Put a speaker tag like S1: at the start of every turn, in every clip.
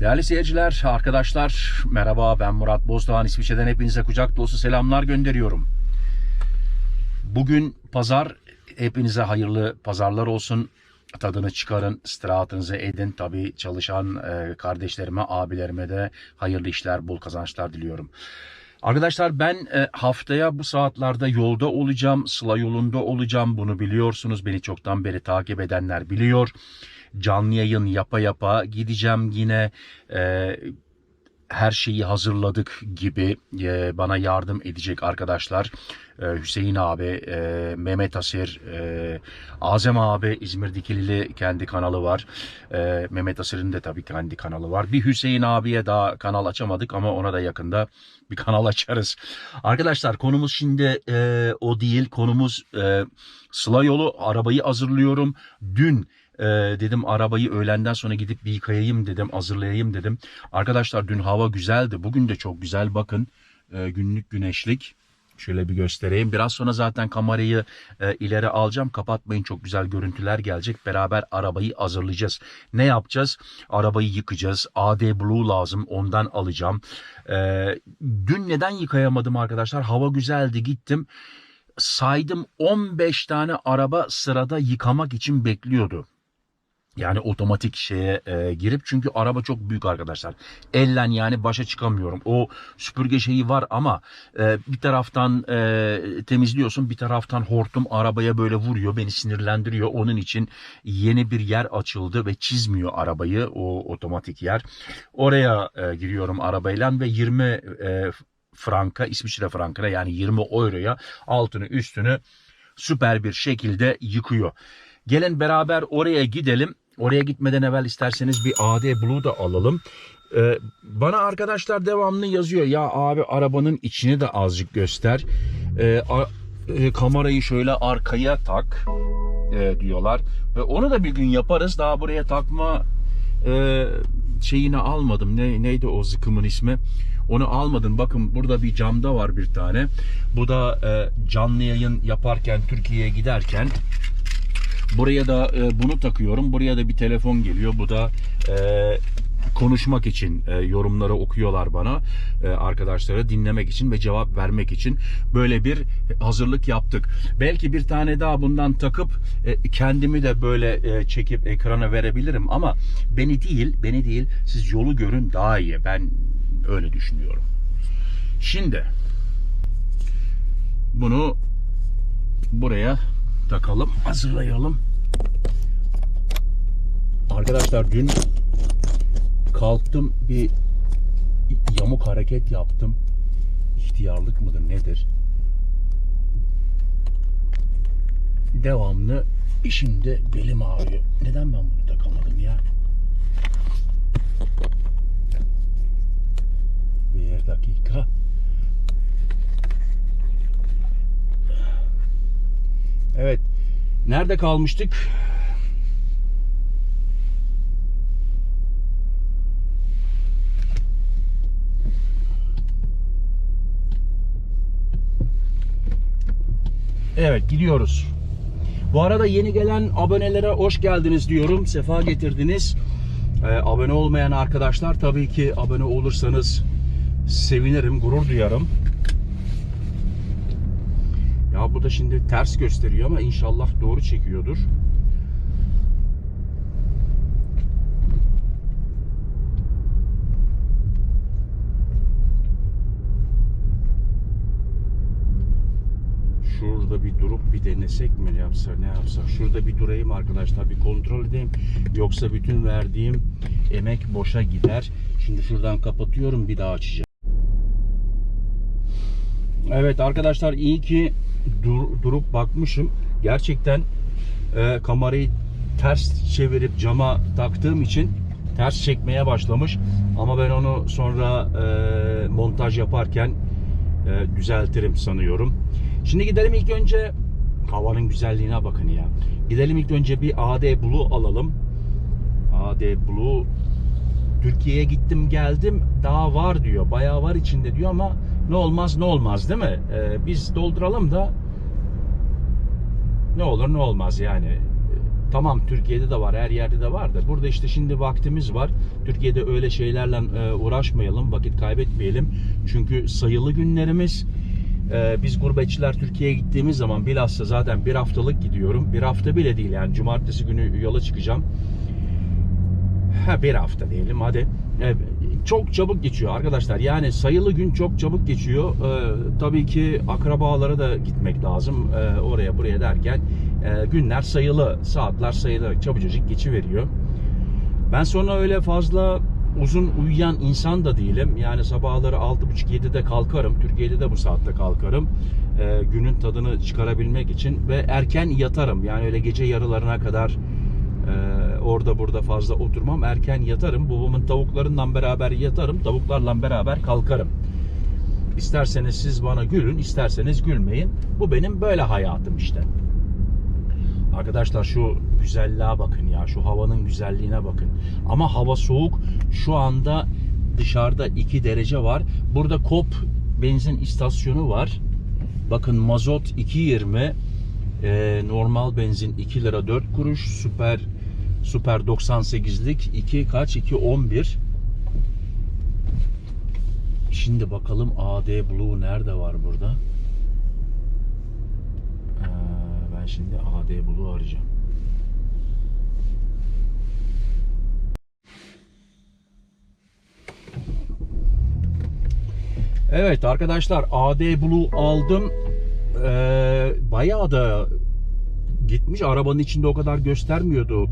S1: Değerli seyirciler, arkadaşlar merhaba ben Murat Bozdağ. İsviçre'den hepinize kucak dolusu selamlar gönderiyorum. Bugün pazar, hepinize hayırlı pazarlar olsun. Tadını çıkarın, istirahatınızı edin. Tabii çalışan e, kardeşlerime, abilerime de hayırlı işler, bol kazançlar diliyorum. Arkadaşlar ben e, haftaya bu saatlerde yolda olacağım. Sıla yolunda olacağım. Bunu biliyorsunuz. Beni çoktan beri takip edenler biliyor. Canlı yayın yapa yapa gideceğim yine e, her şeyi hazırladık gibi e, bana yardım edecek arkadaşlar. E, Hüseyin abi, e, Mehmet Asir, e, Azem abi İzmir Dikilili kendi kanalı var. E, Mehmet Asir'in de tabii kendi kanalı var. Bir Hüseyin abiye daha kanal açamadık ama ona da yakında bir kanal açarız. Arkadaşlar konumuz şimdi e, o değil. Konumuz e, Sıla yolu arabayı hazırlıyorum. Dün ee, dedim arabayı öğlenden sonra gidip bir yıkayayım dedim, hazırlayayım dedim. Arkadaşlar dün hava güzeldi. Bugün de çok güzel. Bakın e, günlük güneşlik. Şöyle bir göstereyim. Biraz sonra zaten kamerayı e, ileri alacağım. Kapatmayın çok güzel görüntüler gelecek. Beraber arabayı hazırlayacağız. Ne yapacağız? Arabayı yıkacağız. AD Blue lazım. Ondan alacağım. E, dün neden yıkayamadım arkadaşlar? Hava güzeldi. Gittim. Saydım 15 tane araba sırada yıkamak için bekliyordu. Yani otomatik şeye e, girip çünkü araba çok büyük arkadaşlar. Ellen yani başa çıkamıyorum. O süpürge şeyi var ama e, bir taraftan e, temizliyorsun bir taraftan hortum arabaya böyle vuruyor beni sinirlendiriyor. Onun için yeni bir yer açıldı ve çizmiyor arabayı o otomatik yer. Oraya e, giriyorum arabayla ve 20 e, franka İsviçre frankına yani 20 euroya altını üstünü süper bir şekilde yıkıyor. Gelin beraber oraya gidelim. Oraya gitmeden evvel isterseniz bir AD Blue da alalım. Ee, bana arkadaşlar devamlı yazıyor. Ya abi arabanın içini de azıcık göster. Ee, e, kamerayı şöyle arkaya tak e, diyorlar. Ve onu da bir gün yaparız. Daha buraya takma e, şeyini almadım. Ne, neydi o zıkımın ismi? Onu almadım. Bakın burada bir camda var bir tane. Bu da e, canlı yayın yaparken Türkiye'ye giderken Buraya da e, bunu takıyorum. Buraya da bir telefon geliyor. Bu da e, konuşmak için e, yorumları okuyorlar bana e, arkadaşlara dinlemek için ve cevap vermek için böyle bir hazırlık yaptık. Belki bir tane daha bundan takıp e, kendimi de böyle e, çekip ekrana verebilirim ama beni değil, beni değil siz yolu görün daha iyi. Ben öyle düşünüyorum. Şimdi bunu buraya takalım, hazırlayalım. Arkadaşlar dün kalktım bir yamuk hareket yaptım. İhtiyarlık mıdır nedir? Devamlı şimdi belim ağrıyor. Neden ben bunu takamadım ya? Bir dakika. Evet. Nerede kalmıştık? Evet gidiyoruz. Bu arada yeni gelen abonelere hoş geldiniz diyorum. Sefa getirdiniz. Ee, abone olmayan arkadaşlar tabii ki abone olursanız sevinirim, gurur duyarım. Ya bu da şimdi ters gösteriyor ama inşallah doğru çekiyordur. Şurada bir durup bir denesek mi yapsa ne yapsak? Şurada bir durayım arkadaşlar bir kontrol edeyim. Yoksa bütün verdiğim emek boşa gider. Şimdi şuradan kapatıyorum bir daha açacağım. Evet arkadaşlar iyi ki dur- durup bakmışım. Gerçekten e, kamerayı ters çevirip cama taktığım için ters çekmeye başlamış. Ama ben onu sonra e, montaj yaparken e, düzeltirim sanıyorum. Şimdi gidelim ilk önce havanın güzelliğine bakın ya. Gidelim ilk önce bir AD Blue alalım. AD Blue Türkiye'ye gittim geldim daha var diyor. Bayağı var içinde diyor ama ne olmaz ne olmaz değil mi? Ee, biz dolduralım da ne olur ne olmaz yani. Tamam Türkiye'de de var, her yerde de var da burada işte şimdi vaktimiz var. Türkiye'de öyle şeylerle e, uğraşmayalım, vakit kaybetmeyelim. Çünkü sayılı günlerimiz. E, biz gurbetçiler Türkiye'ye gittiğimiz zaman bilhassa zaten bir haftalık gidiyorum. Bir hafta bile değil yani cumartesi günü yola çıkacağım. Ha bir hafta diyelim hadi. E, çok çabuk geçiyor arkadaşlar. Yani sayılı gün çok çabuk geçiyor. E, tabii ki akrabalara da gitmek lazım. E, oraya buraya derken e, günler sayılı, saatler sayılı. Çabucacık geçiveriyor. Ben sonra öyle fazla uzun uyuyan insan da değilim. Yani sabahları 6.30-7'de kalkarım. Türkiye'de de bu saatte kalkarım. E, günün tadını çıkarabilmek için ve erken yatarım. Yani öyle gece yarılarına kadar ee, orada burada fazla oturmam. Erken yatarım. Babamın tavuklarından beraber yatarım. Tavuklarla beraber kalkarım. İsterseniz siz bana gülün, isterseniz gülmeyin. Bu benim böyle hayatım işte. Arkadaşlar şu güzelliğe bakın ya. Şu havanın güzelliğine bakın. Ama hava soğuk. Şu anda dışarıda 2 derece var. Burada Kop benzin istasyonu var. Bakın mazot 2.20 ee, normal benzin 2 lira 4 kuruş. Süper Süper 98'lik 2 kaç? 2.11 Şimdi bakalım AD Blue nerede var burada? Ee, ben şimdi AD Blue arayacağım. Evet arkadaşlar AD Blue aldım. Ee, bayağı da gitmiş. Arabanın içinde o kadar göstermiyordu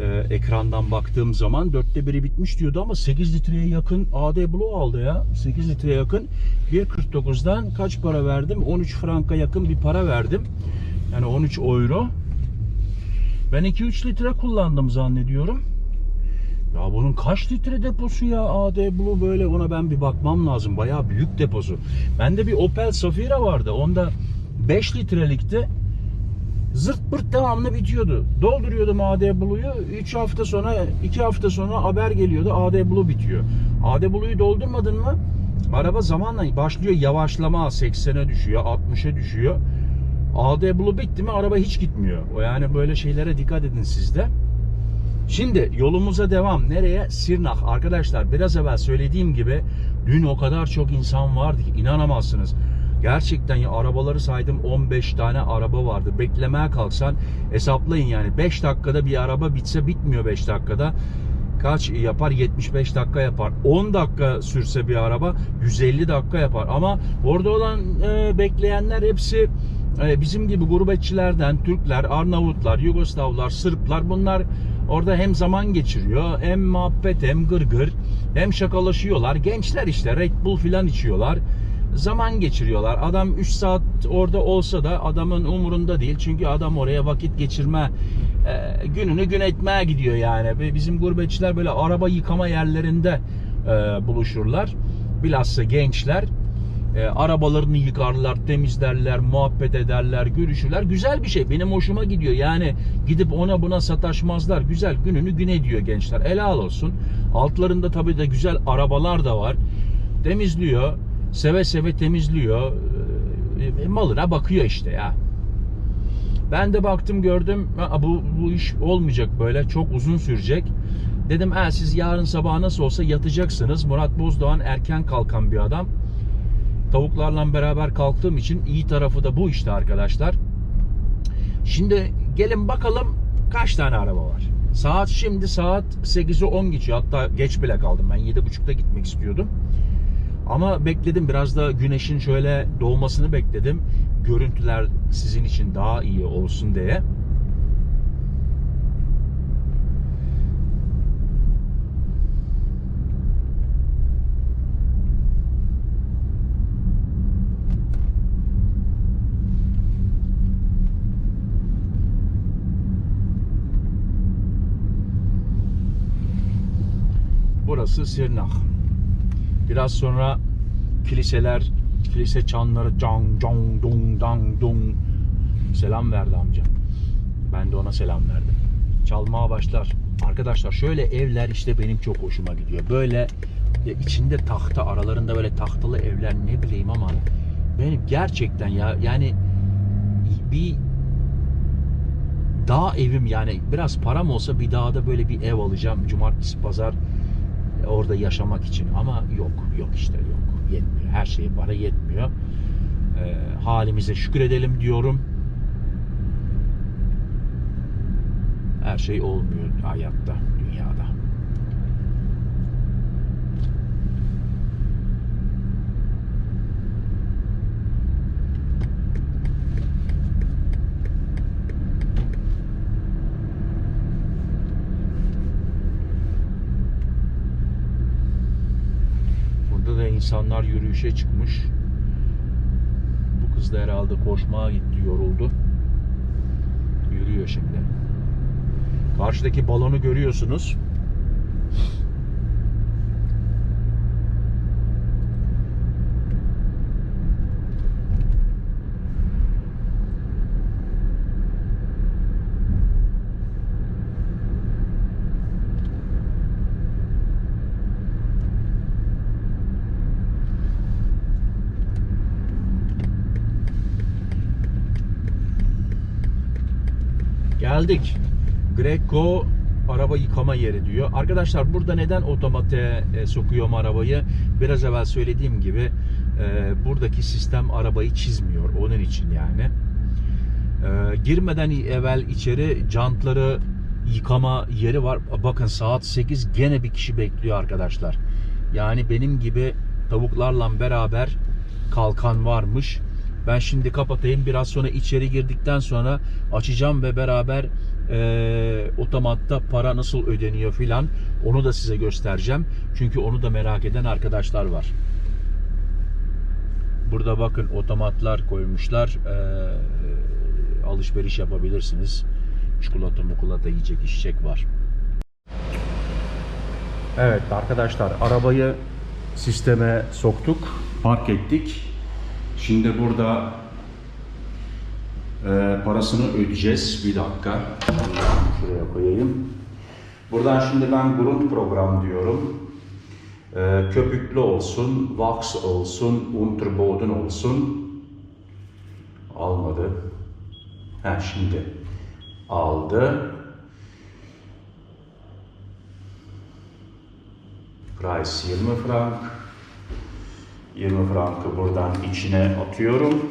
S1: ee, ekrandan baktığım zaman. Dörtte biri bitmiş diyordu ama 8 litreye yakın AD Blue aldı ya. 8 litreye yakın. 1.49'dan kaç para verdim? 13 franka yakın bir para verdim. Yani 13 euro. Ben 2-3 litre kullandım zannediyorum. Ya bunun kaç litre deposu ya AD Blue böyle ona ben bir bakmam lazım. Bayağı büyük deposu. Bende bir Opel Safira vardı. Onda 5 litrelikti. Zırt pırt devamlı bitiyordu. Dolduruyordum AD Blue'yu. 3 hafta sonra, 2 hafta sonra haber geliyordu AD Blue bitiyor. AD Blue'yu doldurmadın mı? Araba zamanla başlıyor yavaşlama 80'e düşüyor, 60'a düşüyor. AD Blue bitti mi araba hiç gitmiyor. O yani böyle şeylere dikkat edin siz de. Şimdi yolumuza devam. Nereye? Sirnak. Arkadaşlar biraz evvel söylediğim gibi dün o kadar çok insan vardı ki inanamazsınız. Gerçekten ya arabaları saydım 15 tane araba vardı. Beklemeye kalksan hesaplayın yani 5 dakikada bir araba bitse bitmiyor 5 dakikada. Kaç yapar? 75 dakika yapar. 10 dakika sürse bir araba 150 dakika yapar. Ama orada olan e, bekleyenler hepsi e, bizim gibi gurbetçilerden Türkler, Arnavutlar, Yugoslavlar, Sırplar bunlar orada hem zaman geçiriyor hem muhabbet hem gırgır hem şakalaşıyorlar. Gençler işte Red Bull filan içiyorlar zaman geçiriyorlar. Adam 3 saat orada olsa da adamın umurunda değil. Çünkü adam oraya vakit geçirme e, gününü gün etmeye gidiyor yani. Ve bizim gurbetçiler böyle araba yıkama yerlerinde e, buluşurlar. Bilhassa gençler e, arabalarını yıkarlar, temizlerler, muhabbet ederler, görüşürler. Güzel bir şey. Benim hoşuma gidiyor. Yani gidip ona buna sataşmazlar. Güzel gününü gün ediyor gençler. Helal olsun. Altlarında tabii de güzel arabalar da var. Temizliyor seve seve temizliyor. E, malına bakıyor işte ya. Ben de baktım gördüm bu, bu iş olmayacak böyle çok uzun sürecek. Dedim ha siz yarın sabah nasıl olsa yatacaksınız. Murat Bozdoğan erken kalkan bir adam. Tavuklarla beraber kalktığım için iyi tarafı da bu işte arkadaşlar. Şimdi gelin bakalım kaç tane araba var. Saat şimdi saat 8'i 10 geçiyor. Hatta geç bile kaldım. Ben 7.30'da gitmek istiyordum. Ama bekledim biraz da güneşin şöyle doğmasını bekledim. Görüntüler sizin için daha iyi olsun diye. Burası Sirnak. Biraz sonra kiliseler, kilise çanları cang cang dung dang dung selam verdi amca. Ben de ona selam verdim. Çalmaya başlar. Arkadaşlar şöyle evler işte benim çok hoşuma gidiyor. Böyle ya içinde tahta aralarında böyle tahtalı evler ne bileyim ama benim gerçekten ya yani bir dağ evim yani biraz param olsa bir dağda böyle bir ev alacağım. Cumartesi pazar orada yaşamak için ama yok yok işte yok yetmiyor. Her şeye para yetmiyor. Ee, halimize şükredelim diyorum. Her şey olmuyor hayatta, dünyada. Burada da insanlar yürüyüşe çıkmış. Bu kız da herhalde koşmaya gitti, yoruldu. Yürüyor şimdi. Karşıdaki balonu görüyorsunuz. Geldik. Greco araba yıkama yeri diyor. Arkadaşlar burada neden otomate e, sokuyorum arabayı? Biraz evvel söylediğim gibi e, buradaki sistem arabayı çizmiyor. Onun için yani. E, girmeden evvel içeri jantları yıkama yeri var. Bakın saat 8 gene bir kişi bekliyor arkadaşlar. Yani benim gibi tavuklarla beraber kalkan varmış. Ben şimdi kapatayım. Biraz sonra içeri girdikten sonra açacağım ve beraber e, otomatta para nasıl ödeniyor filan onu da size göstereceğim. Çünkü onu da merak eden arkadaşlar var. Burada bakın otomatlar koymuşlar. E, alışveriş yapabilirsiniz. Çikolata mukulata yiyecek içecek var. Evet arkadaşlar arabayı sisteme soktuk. Park ettik. Şimdi burada e, parasını ödeyeceğiz. Bir dakika. Şuraya koyayım. Buradan şimdi ben grunt program diyorum. E, köpüklü olsun, wax olsun, unterboden olsun. Almadı. Ha şimdi aldı. Price 20 frank. 20 frankı buradan içine atıyorum.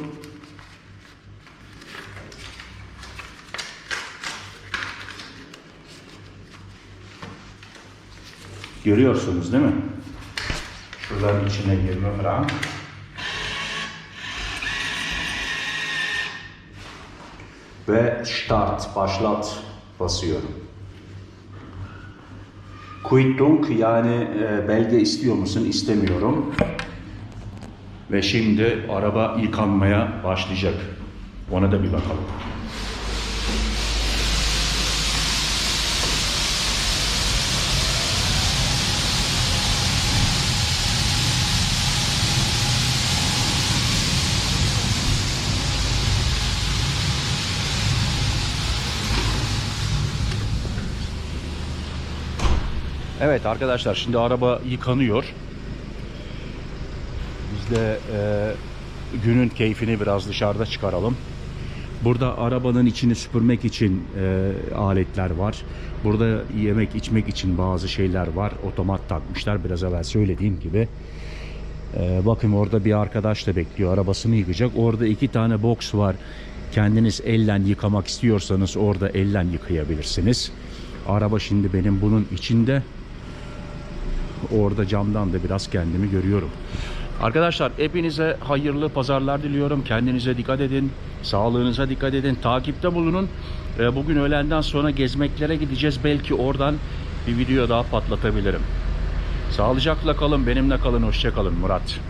S1: Görüyorsunuz değil mi? Şuradan içine 20 frank. Ve start, başlat basıyorum. Quittung yani e, belge istiyor musun? İstemiyorum. Ve şimdi araba yıkanmaya başlayacak. Ona da bir bakalım. Evet arkadaşlar şimdi araba yıkanıyor. De e, günün keyfini biraz dışarıda çıkaralım. Burada arabanın içini süpürmek için e, aletler var. Burada yemek içmek için bazı şeyler var. Otomat takmışlar biraz evvel söylediğim gibi. E, bakın orada bir arkadaş da bekliyor. Arabasını yıkacak. Orada iki tane box var. Kendiniz ellen yıkamak istiyorsanız orada ellen yıkayabilirsiniz. Araba şimdi benim bunun içinde. Orada camdan da biraz kendimi görüyorum. Arkadaşlar hepinize hayırlı pazarlar diliyorum. Kendinize dikkat edin. Sağlığınıza dikkat edin. Takipte bulunun. Ee, Bugün öğlenden sonra gezmeklere gideceğiz. Belki oradan bir video daha patlatabilirim. Sağlıcakla kalın. Benimle kalın. Hoşça kalın. Murat.